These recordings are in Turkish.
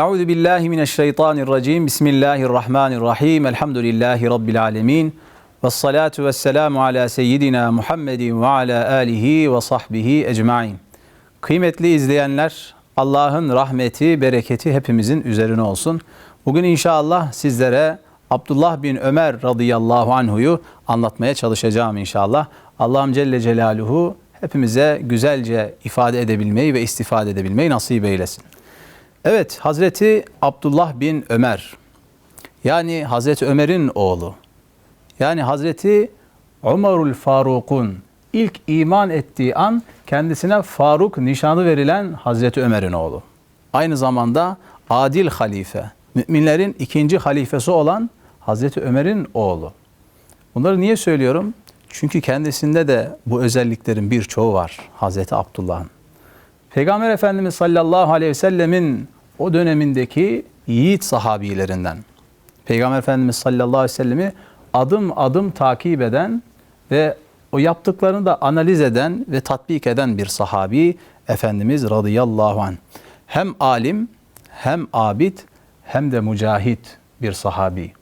Euzu billahi mineşşeytanirracim. Bismillahirrahmanirrahim. Elhamdülillahi rabbil alamin. Ves salatu vesselamu ala seyyidina Muhammedin ve ala alihi ve sahbihi ecmaîn. Kıymetli izleyenler, Allah'ın rahmeti, bereketi hepimizin üzerine olsun. Bugün inşallah sizlere Abdullah bin Ömer radıyallahu anhu'yu anlatmaya çalışacağım inşallah. Allah'ım Celle Celaluhu hepimize güzelce ifade edebilmeyi ve istifade edebilmeyi nasip eylesin. Evet, Hazreti Abdullah bin Ömer. Yani Hazreti Ömer'in oğlu. Yani Hazreti Umarul Faruk'un ilk iman ettiği an kendisine Faruk nişanı verilen Hazreti Ömer'in oğlu. Aynı zamanda adil halife, müminlerin ikinci halifesi olan Hazreti Ömer'in oğlu. Bunları niye söylüyorum? Çünkü kendisinde de bu özelliklerin birçoğu var Hazreti Abdullah'ın. Peygamber Efendimiz sallallahu aleyhi ve sellemin o dönemindeki yiğit sahabilerinden. Peygamber Efendimiz sallallahu aleyhi ve sellemi adım adım takip eden ve o yaptıklarını da analiz eden ve tatbik eden bir sahabi Efendimiz radıyallahu anh. Hem alim hem abid hem de mücahit bir sahabi.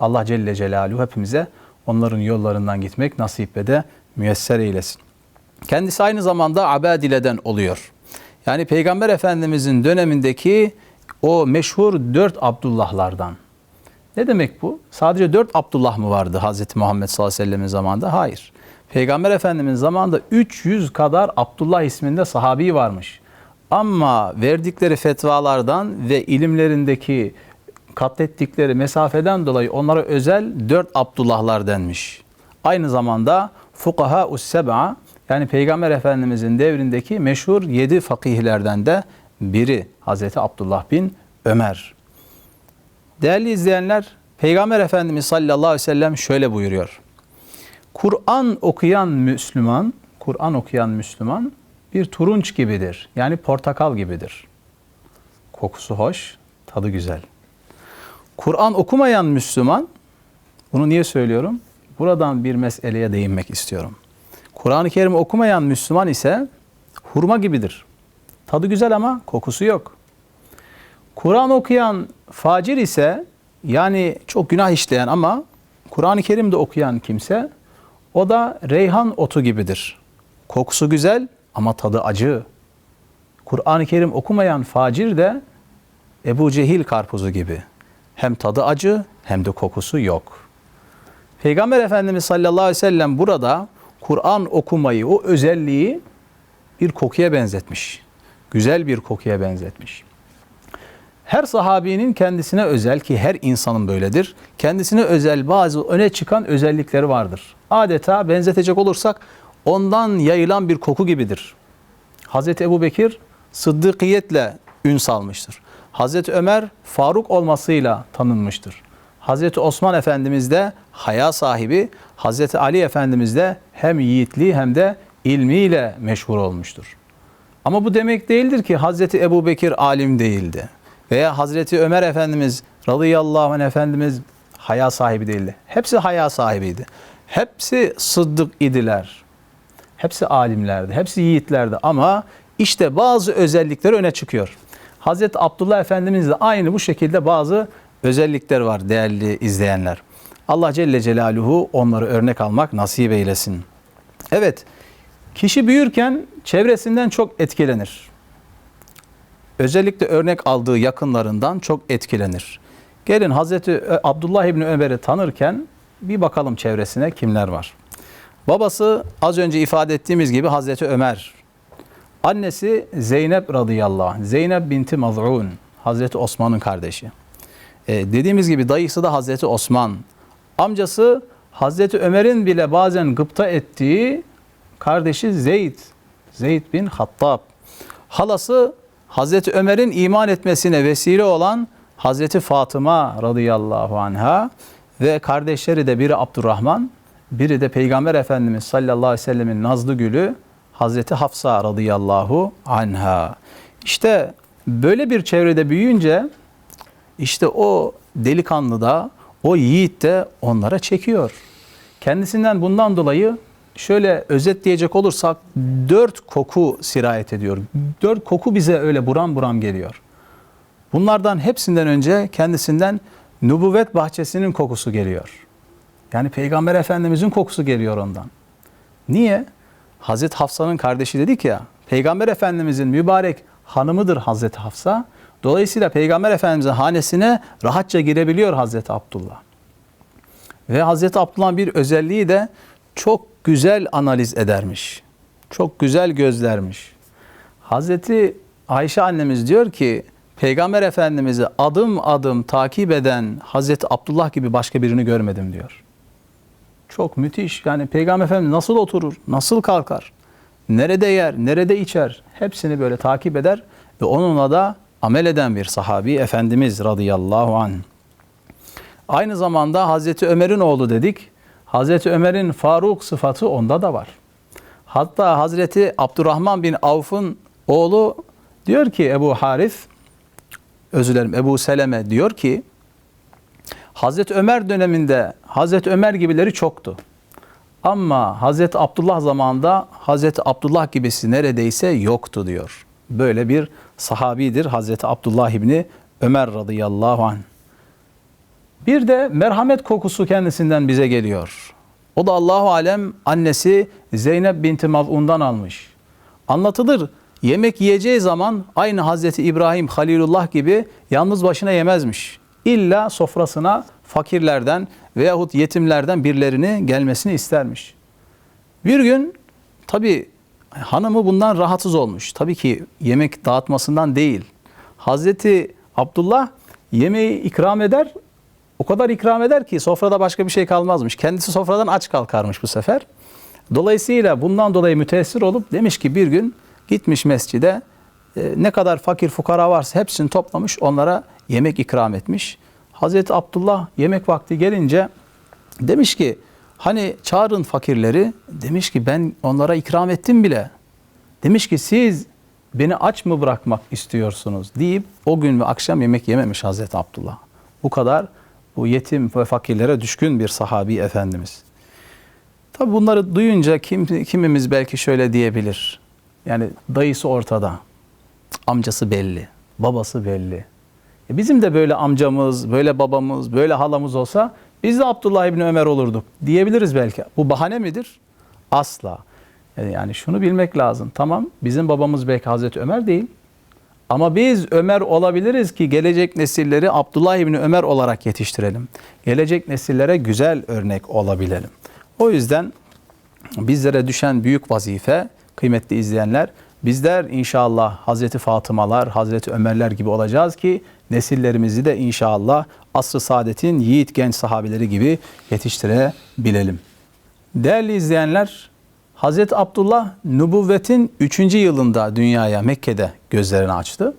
Allah Celle Celaluhu hepimize onların yollarından gitmek nasip ve de müyesser eylesin. Kendisi aynı zamanda Abadile'den oluyor. Yani Peygamber Efendimizin dönemindeki o meşhur dört Abdullahlardan. Ne demek bu? Sadece dört Abdullah mı vardı Hazreti Muhammed sallallahu aleyhi ve sellemin zamanında? Hayır. Peygamber Efendimizin zamanında 300 kadar Abdullah isminde sahabi varmış. Ama verdikleri fetvalardan ve ilimlerindeki katlettikleri mesafeden dolayı onlara özel dört Abdullahlar denmiş. Aynı zamanda fukaha us seb'a yani Peygamber Efendimizin devrindeki meşhur yedi fakihlerden de biri Hazreti Abdullah bin Ömer. Değerli izleyenler, Peygamber Efendimiz sallallahu aleyhi ve sellem şöyle buyuruyor. Kur'an okuyan Müslüman, Kur'an okuyan Müslüman bir turunç gibidir. Yani portakal gibidir. Kokusu hoş, tadı güzel. Kur'an okumayan Müslüman, bunu niye söylüyorum? Buradan bir meseleye değinmek istiyorum. Kur'an-ı Kerim okumayan Müslüman ise hurma gibidir. Tadı güzel ama kokusu yok. Kur'an okuyan facir ise yani çok günah işleyen ama Kur'an-ı Kerim'de okuyan kimse o da reyhan otu gibidir. Kokusu güzel ama tadı acı. Kur'an-ı Kerim okumayan facir de Ebu Cehil karpuzu gibi. Hem tadı acı hem de kokusu yok. Peygamber Efendimiz sallallahu aleyhi ve sellem burada Kur'an okumayı, o özelliği bir kokuya benzetmiş. Güzel bir kokuya benzetmiş. Her sahabinin kendisine özel ki her insanın böyledir. Kendisine özel bazı öne çıkan özellikleri vardır. Adeta benzetecek olursak ondan yayılan bir koku gibidir. Hazreti Ebu Bekir sıddıkiyetle ün salmıştır. Hazreti Ömer Faruk olmasıyla tanınmıştır. Hazreti Osman Efendimiz de haya sahibi, Hazreti Ali Efendimiz de hem yiğitliği hem de ilmiyle meşhur olmuştur. Ama bu demek değildir ki Hazreti Ebu Bekir alim değildi. Veya Hazreti Ömer Efendimiz radıyallahu anh Efendimiz haya sahibi değildi. Hepsi haya sahibiydi. Hepsi sıddık idiler. Hepsi alimlerdi. Hepsi yiğitlerdi ama işte bazı özellikler öne çıkıyor. Hazreti Abdullah Efendimiz de aynı bu şekilde bazı özellikler var değerli izleyenler. Allah Celle Celaluhu onları örnek almak nasip eylesin. Evet, kişi büyürken çevresinden çok etkilenir. Özellikle örnek aldığı yakınlarından çok etkilenir. Gelin Hazreti Abdullah İbni Ömer'i tanırken bir bakalım çevresine kimler var. Babası az önce ifade ettiğimiz gibi Hazreti Ömer. Annesi Zeynep radıyallahu anh. Zeynep binti Maz'un. Hazreti Osman'ın kardeşi. Ee, dediğimiz gibi dayısı da Hazreti Osman. Amcası Hazreti Ömer'in bile bazen gıpta ettiği kardeşi Zeyd. Zeyd bin Hattab. Halası Hazreti Ömer'in iman etmesine vesile olan Hazreti Fatıma radıyallahu anha ve kardeşleri de biri Abdurrahman, biri de Peygamber Efendimiz sallallahu aleyhi ve sellemin nazlı gülü Hazreti Hafsa radıyallahu anha. İşte böyle bir çevrede büyüyünce işte o delikanlı da o yiğit de onlara çekiyor. Kendisinden bundan dolayı şöyle özetleyecek olursak dört koku sirayet ediyor. Dört koku bize öyle buram buram geliyor. Bunlardan hepsinden önce kendisinden nübüvvet bahçesinin kokusu geliyor. Yani Peygamber Efendimizin kokusu geliyor ondan. Niye? Hazreti Hafsa'nın kardeşi dedik ya, Peygamber Efendimizin mübarek hanımıdır Hazreti Hafsa. Dolayısıyla Peygamber Efendimizin hanesine rahatça girebiliyor Hazreti Abdullah. Ve Hazreti Abdullah'ın bir özelliği de çok güzel analiz edermiş. Çok güzel gözlermiş. Hazreti Ayşe annemiz diyor ki Peygamber Efendimiz'i adım adım takip eden Hazreti Abdullah gibi başka birini görmedim diyor. Çok müthiş. Yani Peygamber Efendimiz nasıl oturur, nasıl kalkar, nerede yer, nerede içer hepsini böyle takip eder ve onunla da amel eden bir sahabi Efendimiz radıyallahu anh. Aynı zamanda Hazreti Ömer'in oğlu dedik. Hazreti Ömer'in Faruk sıfatı onda da var. Hatta Hazreti Abdurrahman bin Avf'ın oğlu diyor ki Ebu Harif, özür dilerim Ebu Seleme diyor ki Hazreti Ömer döneminde Hazreti Ömer gibileri çoktu. Ama Hazreti Abdullah zamanında Hazreti Abdullah gibisi neredeyse yoktu diyor. Böyle bir sahabidir Hazreti Abdullah İbni Ömer radıyallahu anh. Bir de merhamet kokusu kendisinden bize geliyor. O da Allahu alem annesi Zeynep binti Maz'un'dan almış. Anlatılır yemek yiyeceği zaman aynı Hazreti İbrahim Halilullah gibi yalnız başına yemezmiş. İlla sofrasına fakirlerden veyahut yetimlerden birilerini gelmesini istermiş. Bir gün tabi hanımı bundan rahatsız olmuş. Tabii ki yemek dağıtmasından değil. Hazreti Abdullah yemeği ikram eder o kadar ikram eder ki sofrada başka bir şey kalmazmış. Kendisi sofradan aç kalkarmış bu sefer. Dolayısıyla bundan dolayı müteessir olup demiş ki bir gün gitmiş mescide e, ne kadar fakir fukara varsa hepsini toplamış onlara yemek ikram etmiş. Hazreti Abdullah yemek vakti gelince demiş ki hani çağırın fakirleri demiş ki ben onlara ikram ettim bile. Demiş ki siz beni aç mı bırakmak istiyorsunuz deyip o gün ve akşam yemek yememiş Hazreti Abdullah. Bu kadar bu yetim ve fakirlere düşkün bir sahabi efendimiz. Tabi bunları duyunca kim, kimimiz belki şöyle diyebilir. Yani dayısı ortada, amcası belli, babası belli. E bizim de böyle amcamız, böyle babamız, böyle halamız olsa biz de Abdullah İbni Ömer olurduk diyebiliriz belki. Bu bahane midir? Asla. E yani şunu bilmek lazım. Tamam bizim babamız belki Hazreti Ömer değil. Ama biz Ömer olabiliriz ki gelecek nesilleri Abdullah İbni Ömer olarak yetiştirelim. Gelecek nesillere güzel örnek olabilelim. O yüzden bizlere düşen büyük vazife kıymetli izleyenler bizler inşallah Hazreti Fatımalar, Hazreti Ömerler gibi olacağız ki nesillerimizi de inşallah asr-ı saadetin yiğit genç sahabeleri gibi yetiştirebilelim. Değerli izleyenler, Hazreti Abdullah nübüvvetin 3. yılında dünyaya Mekke'de gözlerini açtı.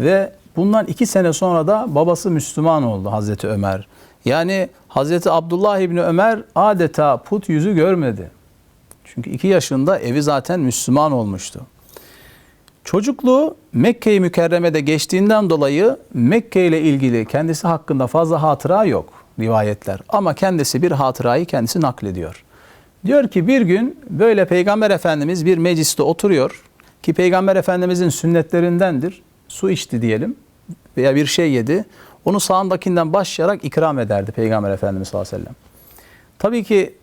Ve bundan iki sene sonra da babası Müslüman oldu Hazreti Ömer. Yani Hazreti Abdullah İbni Ömer adeta put yüzü görmedi. Çünkü iki yaşında evi zaten Müslüman olmuştu. Çocukluğu Mekke-i Mükerreme'de geçtiğinden dolayı Mekke ile ilgili kendisi hakkında fazla hatıra yok rivayetler. Ama kendisi bir hatırayı kendisi naklediyor. Diyor ki bir gün böyle Peygamber Efendimiz bir mecliste oturuyor ki Peygamber Efendimizin sünnetlerindendir. Su içti diyelim veya bir şey yedi. Onu sağındakinden başlayarak ikram ederdi Peygamber Efendimiz sallallahu aleyhi ve sellem. Tabii ki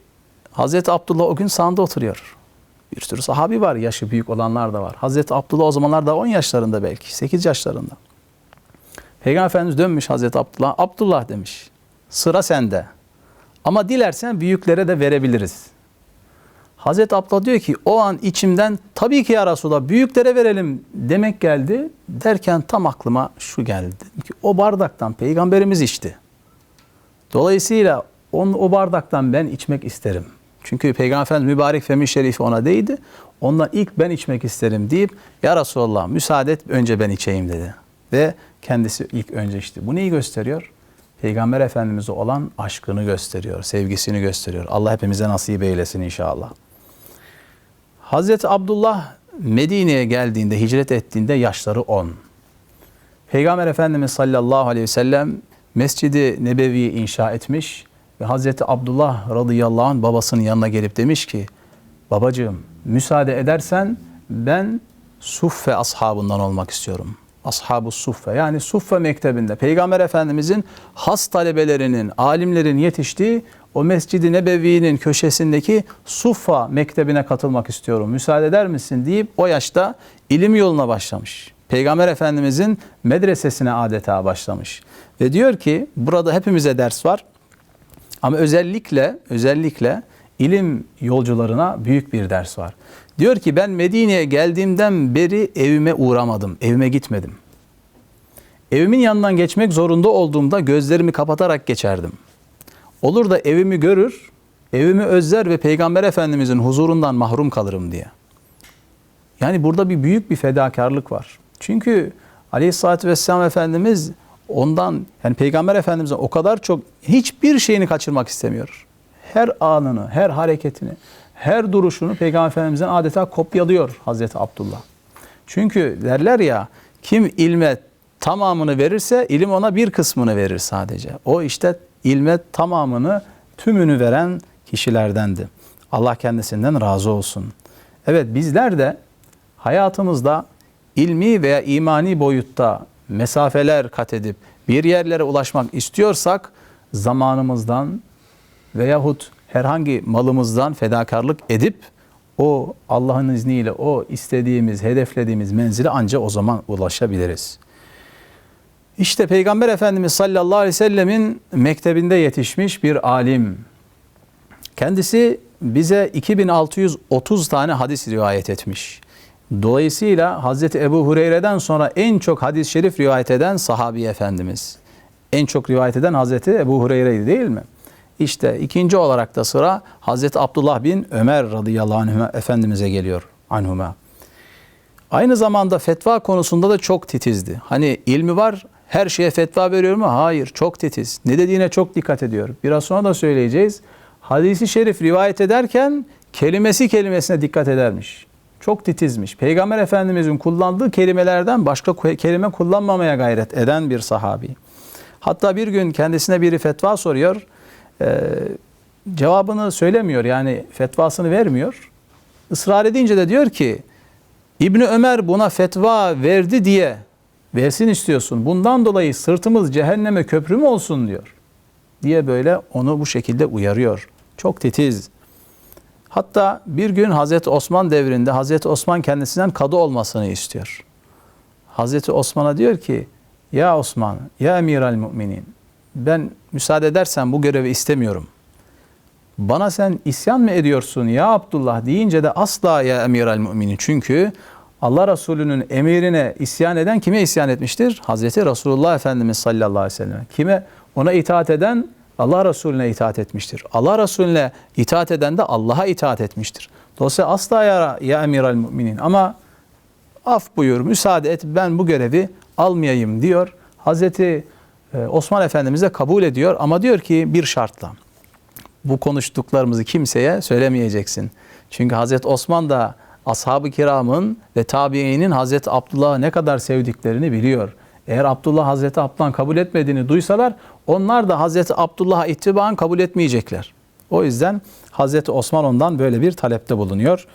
Hazreti Abdullah o gün sağında oturuyor. Bir sürü sahabi var, yaşı büyük olanlar da var. Hazreti Abdullah o zamanlar da 10 yaşlarında belki, 8 yaşlarında. Peygamber Efendimiz dönmüş Hazreti Abdullah. Abdullah demiş, sıra sende. Ama dilersen büyüklere de verebiliriz. Hazreti Abdullah diyor ki o an içimden tabii ki ya Resulallah büyüklere verelim demek geldi. Derken tam aklıma şu geldi. Dedim ki o bardaktan peygamberimiz içti. Dolayısıyla on, o bardaktan ben içmek isterim. Çünkü Peygamber Efendimiz mübarek femi şerifi ona değdi. Ondan ilk ben içmek isterim deyip ya Resulallah müsaade et önce ben içeyim dedi. Ve kendisi ilk önce içti. Bu neyi gösteriyor? Peygamber Efendimiz'e olan aşkını gösteriyor, sevgisini gösteriyor. Allah hepimize nasip eylesin inşallah. Hazreti Abdullah Medine'ye geldiğinde, hicret ettiğinde yaşları 10. Peygamber Efendimiz sallallahu aleyhi ve sellem Mescidi Nebevi'yi inşa etmiş ve Hazreti Abdullah radıyallahu anh babasının yanına gelip demiş ki babacığım müsaade edersen ben Suffe ashabından olmak istiyorum. Ashab-ı Suffe yani Suffe mektebinde Peygamber Efendimizin has talebelerinin, alimlerin yetiştiği o Mescid-i Nebevi'nin köşesindeki Suffa mektebine katılmak istiyorum. Müsaade eder misin deyip o yaşta ilim yoluna başlamış. Peygamber Efendimizin medresesine adeta başlamış. Ve diyor ki burada hepimize ders var. Ama özellikle özellikle ilim yolcularına büyük bir ders var. Diyor ki ben Medine'ye geldiğimden beri evime uğramadım, evime gitmedim. Evimin yanından geçmek zorunda olduğumda gözlerimi kapatarak geçerdim. Olur da evimi görür, evimi özler ve Peygamber Efendimizin huzurundan mahrum kalırım diye. Yani burada bir büyük bir fedakarlık var. Çünkü Aleyhisselatü Vesselam Efendimiz ondan yani Peygamber Efendimiz'e o kadar çok hiçbir şeyini kaçırmak istemiyor. Her anını, her hareketini, her duruşunu Peygamber Efendimiz'den adeta kopyalıyor Hazreti Abdullah. Çünkü derler ya kim ilme tamamını verirse ilim ona bir kısmını verir sadece. O işte ilme tamamını tümünü veren kişilerdendi. Allah kendisinden razı olsun. Evet bizler de hayatımızda ilmi veya imani boyutta mesafeler kat edip bir yerlere ulaşmak istiyorsak zamanımızdan veyahut herhangi malımızdan fedakarlık edip o Allah'ın izniyle o istediğimiz, hedeflediğimiz menzile anca o zaman ulaşabiliriz. İşte Peygamber Efendimiz sallallahu aleyhi ve sellemin mektebinde yetişmiş bir alim. Kendisi bize 2630 tane hadis rivayet etmiş. Dolayısıyla Hazreti Ebu Hureyre'den sonra en çok hadis-i şerif rivayet eden sahabi efendimiz. En çok rivayet eden Hazreti Ebu Hureyre'ydi değil mi? İşte ikinci olarak da sıra Hazreti Abdullah bin Ömer radıyallahu anh efendimize geliyor anhuma. Aynı zamanda fetva konusunda da çok titizdi. Hani ilmi var her şeye fetva veriyor mu? Hayır çok titiz. Ne dediğine çok dikkat ediyor. Biraz sonra da söyleyeceğiz. Hadisi şerif rivayet ederken kelimesi kelimesine dikkat edermiş. Çok titizmiş. Peygamber Efendimizin kullandığı kelimelerden başka kelime kullanmamaya gayret eden bir sahabi. Hatta bir gün kendisine biri fetva soruyor. Ee, cevabını söylemiyor yani fetvasını vermiyor. Israr edince de diyor ki İbni Ömer buna fetva verdi diye versin istiyorsun. Bundan dolayı sırtımız cehenneme köprü mü olsun diyor. Diye böyle onu bu şekilde uyarıyor. Çok titiz. Hatta bir gün Hazreti Osman devrinde Hazreti Osman kendisinden kadı olmasını istiyor. Hazreti Osman'a diyor ki ya Osman, ya emir al müminin ben müsaade edersen bu görevi istemiyorum. Bana sen isyan mı ediyorsun ya Abdullah deyince de asla ya emir al müminin. Çünkü Allah Resulü'nün emirine isyan eden kime isyan etmiştir? Hazreti Resulullah Efendimiz sallallahu aleyhi ve sellem. Kime? Ona itaat eden Allah Resulüne itaat etmiştir. Allah Resulüne itaat eden de Allah'a itaat etmiştir. Dolayısıyla asla ya, ya emiral müminin ama af buyur, müsaade et ben bu görevi almayayım diyor. Hazreti e, Osman Efendimiz de kabul ediyor ama diyor ki bir şartla. Bu konuştuklarımızı kimseye söylemeyeceksin. Çünkü Hazreti Osman da ashab-ı kiramın ve tabiinin Hazreti Abdullah'ı ne kadar sevdiklerini biliyor. Eğer Abdullah Hazreti Abdullah'ın kabul etmediğini duysalar onlar da Hazreti Abdullah'a ittiban kabul etmeyecekler. O yüzden Hazreti Osman ondan böyle bir talepte bulunuyor.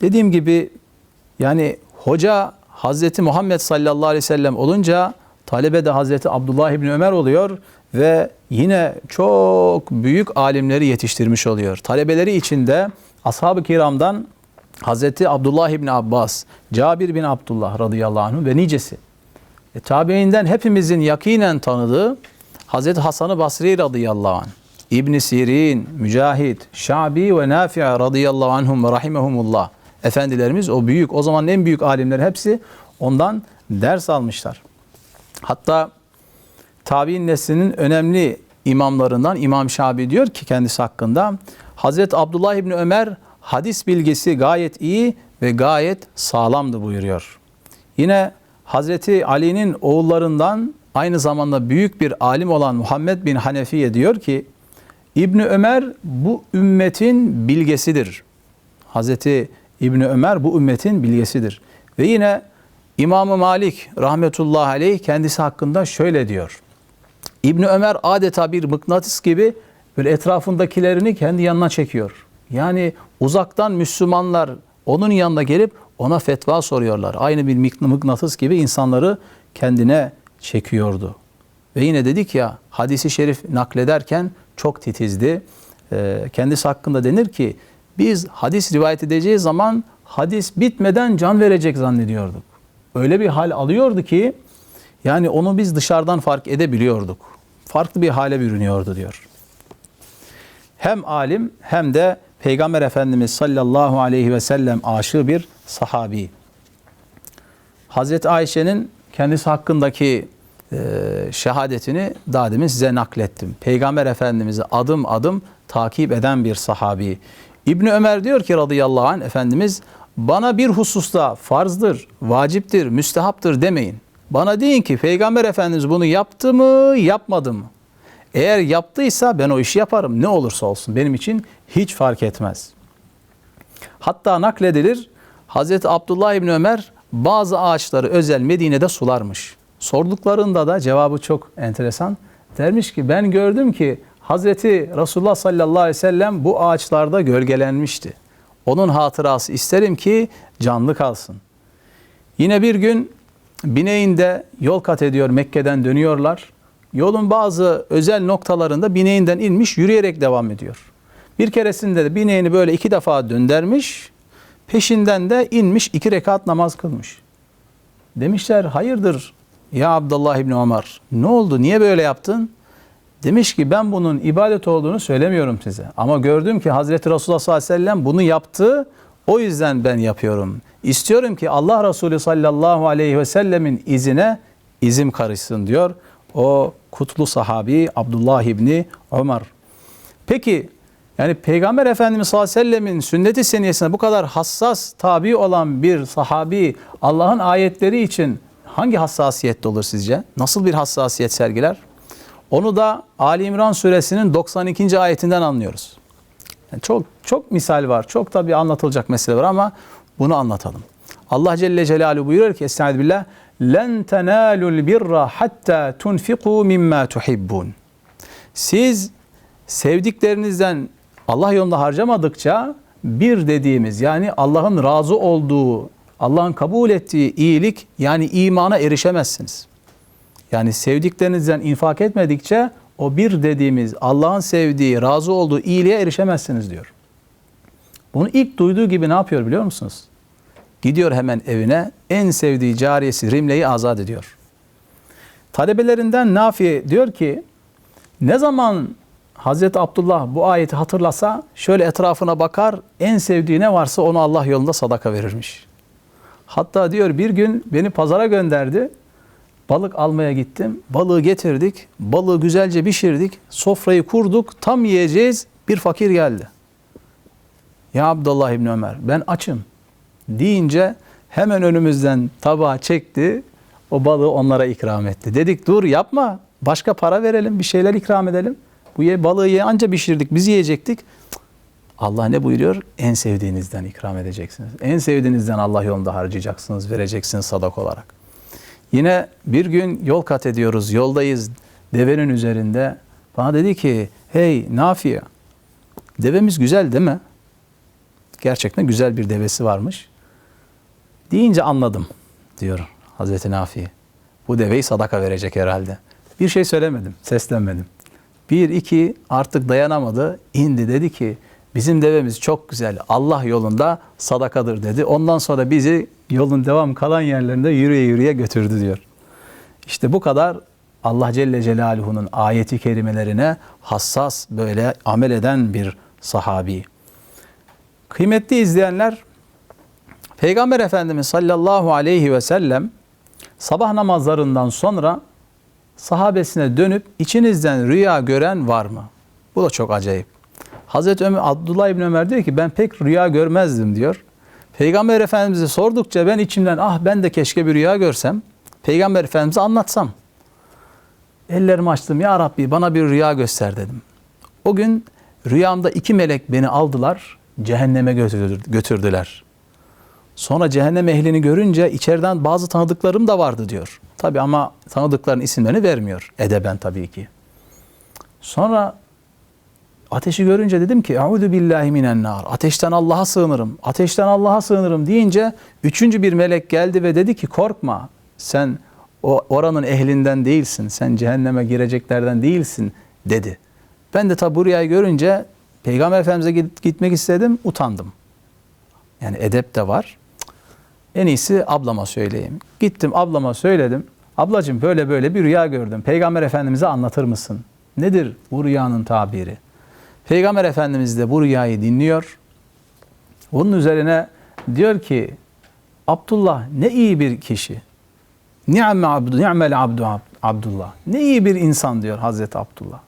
Dediğim gibi yani hoca Hazreti Muhammed sallallahu aleyhi ve sellem olunca talebe de Hazreti Abdullah İbni Ömer oluyor ve yine çok büyük alimleri yetiştirmiş oluyor. Talebeleri içinde ashab-ı kiramdan Hazreti Abdullah İbni Abbas, Cabir bin Abdullah radıyallahu anh ve nicesi. E, tabiinden hepimizin yakinen tanıdığı Hazreti Hasan-ı Basri radıyallahu anh, İbn Sirin, Mücahit, Şabi ve Nafi' radıyallahu anhum ve rahimehumullah. Efendilerimiz o büyük, o zaman en büyük alimler hepsi ondan ders almışlar. Hatta tabi'in neslinin önemli imamlarından İmam Şabi diyor ki kendisi hakkında Hazreti Abdullah İbni Ömer hadis bilgisi gayet iyi ve gayet sağlamdı buyuruyor. Yine Hazreti Ali'nin oğullarından aynı zamanda büyük bir alim olan Muhammed bin Hanefiye diyor ki İbni Ömer bu ümmetin bilgesidir. Hazreti İbni Ömer bu ümmetin bilgesidir. Ve yine İmam-ı Malik rahmetullahi aleyh kendisi hakkında şöyle diyor. İbni Ömer adeta bir mıknatıs gibi böyle etrafındakilerini kendi yanına çekiyor. Yani uzaktan Müslümanlar onun yanına gelip ona fetva soruyorlar. Aynı bir mıknatıs gibi insanları kendine çekiyordu. Ve yine dedik ya hadisi şerif naklederken çok titizdi. Ee, kendisi hakkında denir ki biz hadis rivayet edeceği zaman hadis bitmeden can verecek zannediyorduk. Öyle bir hal alıyordu ki yani onu biz dışarıdan fark edebiliyorduk. Farklı bir hale bürünüyordu diyor. Hem alim hem de Peygamber Efendimiz sallallahu aleyhi ve sellem aşığı bir sahabi. Hazreti Ayşe'nin kendisi hakkındaki e, şehadetini daha demin size naklettim. Peygamber Efendimiz'i adım adım takip eden bir sahabi. İbni Ömer diyor ki radıyallahu anh Efendimiz bana bir hususta farzdır, vaciptir, müstehaptır demeyin. Bana deyin ki Peygamber Efendimiz bunu yaptı mı, yapmadı mı? Eğer yaptıysa ben o işi yaparım. Ne olursa olsun benim için hiç fark etmez. Hatta nakledilir Hazreti Abdullah İbni Ömer bazı ağaçları özel Medine'de sularmış. Sorduklarında da cevabı çok enteresan. Dermiş ki ben gördüm ki Hazreti Resulullah sallallahu aleyhi ve sellem bu ağaçlarda gölgelenmişti. Onun hatırası isterim ki canlı kalsın. Yine bir gün bineğinde yol kat ediyor Mekke'den dönüyorlar. Yolun bazı özel noktalarında bineğinden inmiş yürüyerek devam ediyor. Bir keresinde de bineğini böyle iki defa döndermiş. Peşinden de inmiş iki rekat namaz kılmış. Demişler hayırdır ya Abdullah İbni Ömer ne oldu niye böyle yaptın? Demiş ki ben bunun ibadet olduğunu söylemiyorum size. Ama gördüm ki Hazreti Resulullah sallallahu aleyhi ve sellem bunu yaptı. O yüzden ben yapıyorum. İstiyorum ki Allah Resulü sallallahu aleyhi ve sellemin izine izim karışsın diyor. O kutlu sahabi Abdullah İbni Ömer. Peki yani Peygamber Efendimiz sallallahu aleyhi ve sellemin sünneti seniyesine bu kadar hassas tabi olan bir sahabi Allah'ın ayetleri için hangi hassasiyette olur sizce? Nasıl bir hassasiyet sergiler? Onu da Ali İmran suresinin 92. ayetinden anlıyoruz. Yani çok çok misal var. Çok tabii anlatılacak mesele var ama bunu anlatalım. Allah Celle Celaluhu buyuruyor ki Estaizu billah لَنْ تَنَالُوا الْبِرَّ حَتَّى تُنْفِقُوا مِمَّا تُحِبُّونَ Siz sevdiklerinizden Allah yolunda harcamadıkça bir dediğimiz yani Allah'ın razı olduğu, Allah'ın kabul ettiği iyilik yani imana erişemezsiniz. Yani sevdiklerinizden infak etmedikçe o bir dediğimiz Allah'ın sevdiği, razı olduğu iyiliğe erişemezsiniz diyor. Bunu ilk duyduğu gibi ne yapıyor biliyor musunuz? Gidiyor hemen evine en sevdiği cariyesi Rimle'yi azat ediyor. Talebelerinden Nafi diyor ki ne zaman Hazreti Abdullah bu ayeti hatırlasa şöyle etrafına bakar en sevdiği ne varsa onu Allah yolunda sadaka verirmiş. Hatta diyor bir gün beni pazara gönderdi. Balık almaya gittim. Balığı getirdik. Balığı güzelce pişirdik. Sofrayı kurduk. Tam yiyeceğiz. Bir fakir geldi. Ya Abdullah İbni Ömer ben açım deyince hemen önümüzden tabağı çekti. O balığı onlara ikram etti. Dedik dur yapma. Başka para verelim. Bir şeyler ikram edelim. Bu ye, balığı ye, anca pişirdik. Biz yiyecektik. Allah ne buyuruyor? En sevdiğinizden ikram edeceksiniz. En sevdiğinizden Allah yolunda harcayacaksınız, vereceksiniz sadak olarak. Yine bir gün yol kat ediyoruz, yoldayız. Devenin üzerinde. Bana dedi ki, hey Nafiye, devemiz güzel değil mi? Gerçekten güzel bir devesi varmış. Deyince anladım diyor Hazreti Nafi. Bu deveyi sadaka verecek herhalde. Bir şey söylemedim, seslenmedim. Bir, iki artık dayanamadı. indi dedi ki bizim devemiz çok güzel. Allah yolunda sadakadır dedi. Ondan sonra bizi yolun devam kalan yerlerinde yürüye yürüye götürdü diyor. İşte bu kadar Allah Celle Celaluhu'nun ayeti kerimelerine hassas böyle amel eden bir sahabi. Kıymetli izleyenler, Peygamber Efendimiz sallallahu aleyhi ve sellem sabah namazlarından sonra sahabesine dönüp içinizden rüya gören var mı? Bu da çok acayip. Hazreti Ömer, Abdullah İbni Ömer diyor ki ben pek rüya görmezdim diyor. Peygamber Efendimiz'e sordukça ben içimden ah ben de keşke bir rüya görsem. Peygamber Efendimiz'e anlatsam. Ellerimi açtım ya Rabbi bana bir rüya göster dedim. O gün rüyamda iki melek beni aldılar cehenneme götürdüler. Sonra cehennem ehlini görünce içeriden bazı tanıdıklarım da vardı diyor. Tabi ama tanıdıkların isimlerini vermiyor. Edeben tabii ki. Sonra ateşi görünce dedim ki Euzu billahi minen nar. Ateşten Allah'a sığınırım. Ateşten Allah'a sığınırım deyince üçüncü bir melek geldi ve dedi ki korkma. Sen o oranın ehlinden değilsin. Sen cehenneme gireceklerden değilsin dedi. Ben de tabi bu rüyayı görünce Peygamber Efendimiz'e git- gitmek istedim, utandım. Yani edep de var. En iyisi ablama söyleyeyim. Gittim ablama söyledim. Ablacığım böyle böyle bir rüya gördüm. Peygamber Efendimiz'e anlatır mısın? Nedir bu rüyanın tabiri? Peygamber Efendimiz de bu rüyayı dinliyor. Bunun üzerine diyor ki Abdullah ne iyi bir kişi. Ni'me abdu, ni'mel abdu ab- Abdullah. Ne iyi bir insan diyor Hazreti Abdullah.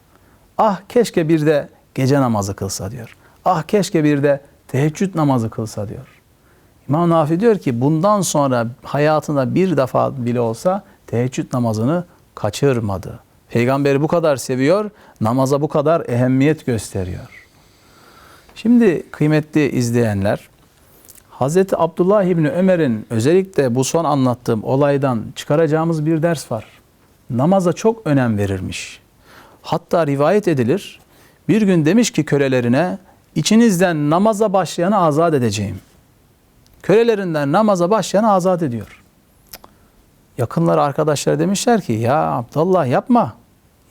Ah keşke bir de gece namazı kılsa diyor. Ah keşke bir de teheccüd namazı kılsa diyor. İmam Nafi diyor ki bundan sonra hayatında bir defa bile olsa teheccüd namazını kaçırmadı. Peygamberi bu kadar seviyor, namaza bu kadar ehemmiyet gösteriyor. Şimdi kıymetli izleyenler, Hazreti Abdullah İbni Ömer'in özellikle bu son anlattığım olaydan çıkaracağımız bir ders var. Namaza çok önem verirmiş. Hatta rivayet edilir, bir gün demiş ki kölelerine, içinizden namaza başlayanı azat edeceğim. Kölelerinden namaza başlayanı azat ediyor. Yakınları arkadaşlar demişler ki ya Abdullah yapma.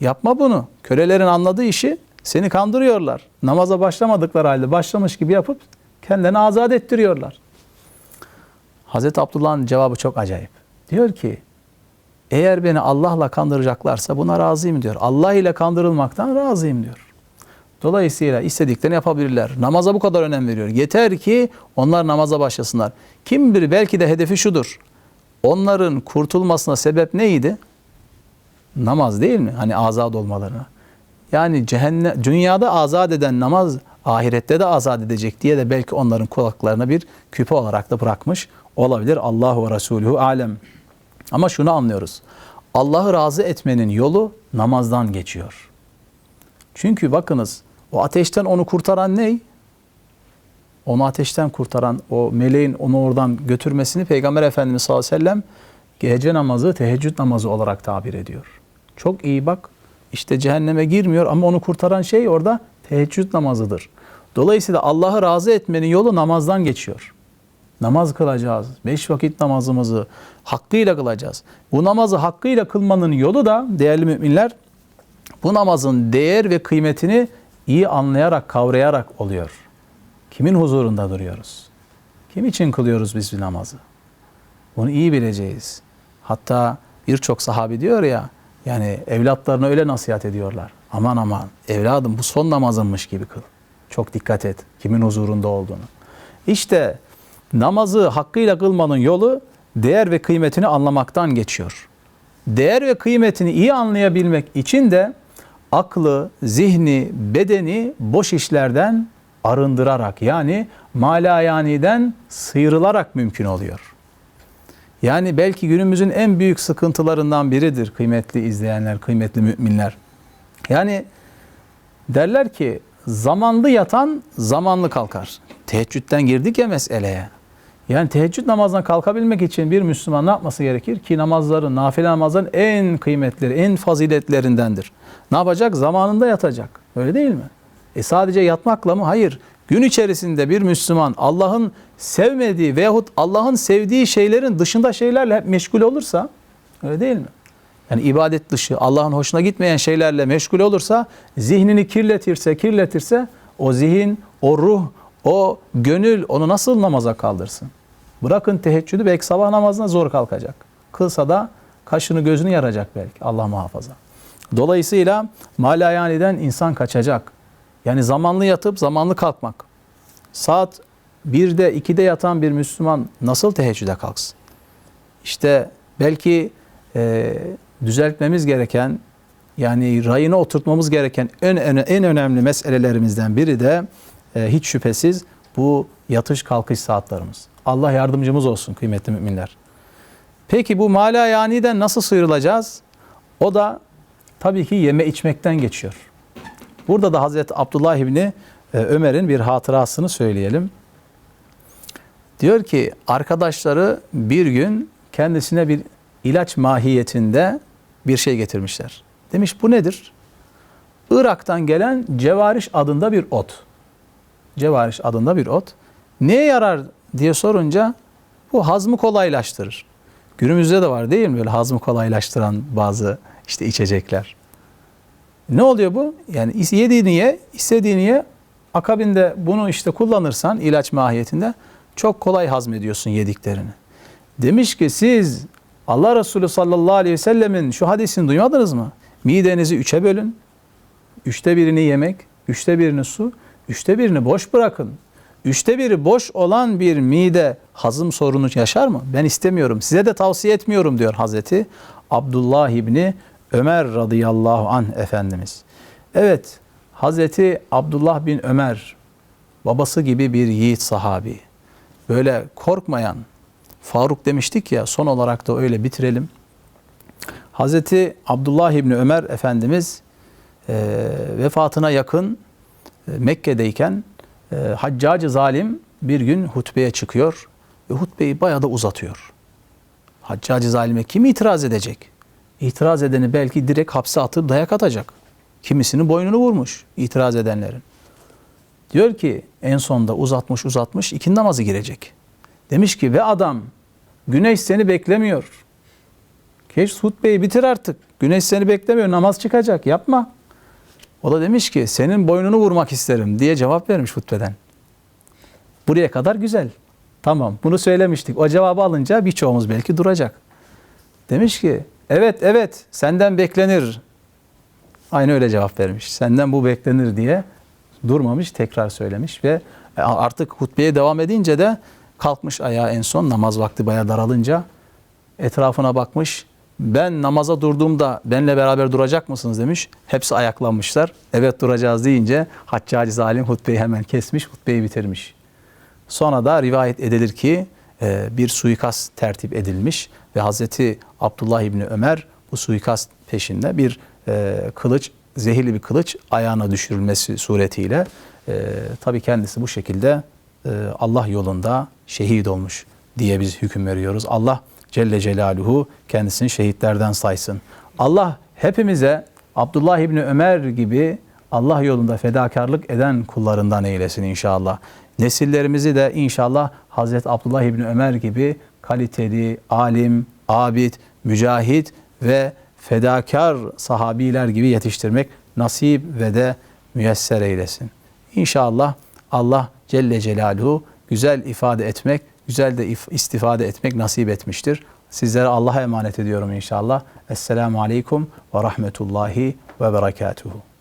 Yapma bunu. Kölelerin anladığı işi seni kandırıyorlar. Namaza başlamadıkları halde başlamış gibi yapıp kendilerini azat ettiriyorlar. Hazreti Abdullah'ın cevabı çok acayip. Diyor ki eğer beni Allah'la kandıracaklarsa buna razıyım diyor. Allah ile kandırılmaktan razıyım diyor. Dolayısıyla istediklerini yapabilirler. Namaza bu kadar önem veriyor. Yeter ki onlar namaza başlasınlar. Kim bilir belki de hedefi şudur. Onların kurtulmasına sebep neydi? Namaz değil mi? Hani azad olmalarına. Yani cehennem, dünyada azat eden namaz ahirette de azat edecek diye de belki onların kulaklarına bir küpe olarak da bırakmış olabilir. Allahu ve Resulühü alem. Ama şunu anlıyoruz. Allah'ı razı etmenin yolu namazdan geçiyor. Çünkü bakınız o ateşten onu kurtaran ney? Onu ateşten kurtaran o meleğin onu oradan götürmesini Peygamber Efendimiz sallallahu aleyhi ve sellem gece namazı teheccüd namazı olarak tabir ediyor. Çok iyi bak işte cehenneme girmiyor ama onu kurtaran şey orada teheccüd namazıdır. Dolayısıyla Allah'ı razı etmenin yolu namazdan geçiyor. Namaz kılacağız. Beş vakit namazımızı hakkıyla kılacağız. Bu namazı hakkıyla kılmanın yolu da değerli müminler bu namazın değer ve kıymetini iyi anlayarak, kavrayarak oluyor. Kimin huzurunda duruyoruz? Kim için kılıyoruz biz bir namazı? Bunu iyi bileceğiz. Hatta birçok sahabi diyor ya, yani evlatlarına öyle nasihat ediyorlar. Aman aman evladım bu son namazınmış gibi kıl. Çok dikkat et kimin huzurunda olduğunu. İşte namazı hakkıyla kılmanın yolu değer ve kıymetini anlamaktan geçiyor. Değer ve kıymetini iyi anlayabilmek için de aklı, zihni, bedeni boş işlerden arındırarak yani malayaniden sıyrılarak mümkün oluyor. Yani belki günümüzün en büyük sıkıntılarından biridir kıymetli izleyenler, kıymetli müminler. Yani derler ki zamanlı yatan zamanlı kalkar. Teheccüden girdik ya meseleye. Yani teheccüd namazdan kalkabilmek için bir Müslüman ne yapması gerekir? Ki namazların, nafile namazların en kıymetleri, en faziletlerindendir. Ne yapacak? Zamanında yatacak. Öyle değil mi? E sadece yatmakla mı? Hayır. Gün içerisinde bir Müslüman Allah'ın sevmediği veyahut Allah'ın sevdiği şeylerin dışında şeylerle hep meşgul olursa öyle değil mi? Yani ibadet dışı, Allah'ın hoşuna gitmeyen şeylerle meşgul olursa, zihnini kirletirse, kirletirse o zihin, o ruh, o gönül onu nasıl namaza kaldırsın? Bırakın teheccüdü belki sabah namazına zor kalkacak. Kılsa da kaşını gözünü yaracak belki Allah muhafaza. Dolayısıyla malayaniden insan kaçacak. Yani zamanlı yatıp zamanlı kalkmak. Saat 1'de 2'de yatan bir Müslüman nasıl teheccüde kalksın? İşte belki e, düzeltmemiz gereken yani rayına oturtmamız gereken en, en, en önemli meselelerimizden biri de e, hiç şüphesiz bu yatış kalkış saatlerimiz. Allah yardımcımız olsun kıymetli müminler. Peki bu mala yaniden nasıl sıyrılacağız? O da tabii ki yeme içmekten geçiyor. Burada da Hazreti Abdullah İbni e, Ömer'in bir hatırasını söyleyelim. Diyor ki arkadaşları bir gün kendisine bir ilaç mahiyetinde bir şey getirmişler. Demiş bu nedir? Irak'tan gelen cevariş adında bir ot. Cevariş adında bir ot. Neye yarar diye sorunca bu hazmı kolaylaştırır. Günümüzde de var değil mi böyle hazmı kolaylaştıran bazı işte içecekler. Ne oluyor bu? Yani yediğini ye, istediğini ye. Akabinde bunu işte kullanırsan ilaç mahiyetinde çok kolay hazmediyorsun yediklerini. Demiş ki siz Allah Resulü sallallahu aleyhi ve sellemin şu hadisini duymadınız mı? Midenizi üçe bölün. Üçte birini yemek, üçte birini su, üçte birini boş bırakın. Üçte biri boş olan bir mide hazım sorunu yaşar mı? Ben istemiyorum. Size de tavsiye etmiyorum diyor Hazreti Abdullah İbni Ömer radıyallahu anh Efendimiz. Evet, Hazreti Abdullah bin Ömer babası gibi bir yiğit sahabi. Böyle korkmayan, Faruk demiştik ya son olarak da öyle bitirelim. Hazreti Abdullah İbni Ömer Efendimiz e, vefatına yakın Mekke'deyken e, Haccacı zalim bir gün hutbeye çıkıyor ve hutbeyi bayağı da uzatıyor. Haccacı zalime kim itiraz edecek? İtiraz edeni belki direkt hapse atıp dayak atacak. Kimisinin boynunu vurmuş itiraz edenlerin. Diyor ki en sonunda uzatmış uzatmış ikindi namazı girecek. Demiş ki ve adam güneş seni beklemiyor. Geç hutbeyi bitir artık. Güneş seni beklemiyor namaz çıkacak yapma. O da demiş ki senin boynunu vurmak isterim diye cevap vermiş hutbeden. Buraya kadar güzel. Tamam bunu söylemiştik. O cevabı alınca birçoğumuz belki duracak. Demiş ki evet evet senden beklenir. Aynı öyle cevap vermiş. Senden bu beklenir diye durmamış tekrar söylemiş ve artık hutbeye devam edince de kalkmış ayağa en son namaz vakti bayağı daralınca etrafına bakmış. Ben namaza durduğumda benle beraber duracak mısınız demiş. Hepsi ayaklanmışlar. Evet duracağız deyince Haccacı zalim hutbeyi hemen kesmiş, hutbeyi bitirmiş. Sonra da rivayet edilir ki e, bir suikast tertip edilmiş ve Hazreti Abdullah İbni Ömer bu suikast peşinde bir e, kılıç, zehirli bir kılıç ayağına düşürülmesi suretiyle e, tabi kendisi bu şekilde Allah yolunda şehit olmuş diye biz hüküm veriyoruz. Allah Celle Celaluhu kendisini şehitlerden saysın. Allah hepimize Abdullah İbni Ömer gibi Allah yolunda fedakarlık eden kullarından eylesin inşallah. Nesillerimizi de inşallah Hazreti Abdullah İbni Ömer gibi kaliteli, alim, abid, mücahit ve fedakar sahabiler gibi yetiştirmek nasip ve de müyesser eylesin. İnşallah Allah Celle Celaluhu güzel ifade etmek, güzel de istifade etmek nasip etmiştir. Sizlere Allah'a emanet ediyorum inşallah. Esselamu Aleyküm ve Rahmetullahi ve Berekatuhu.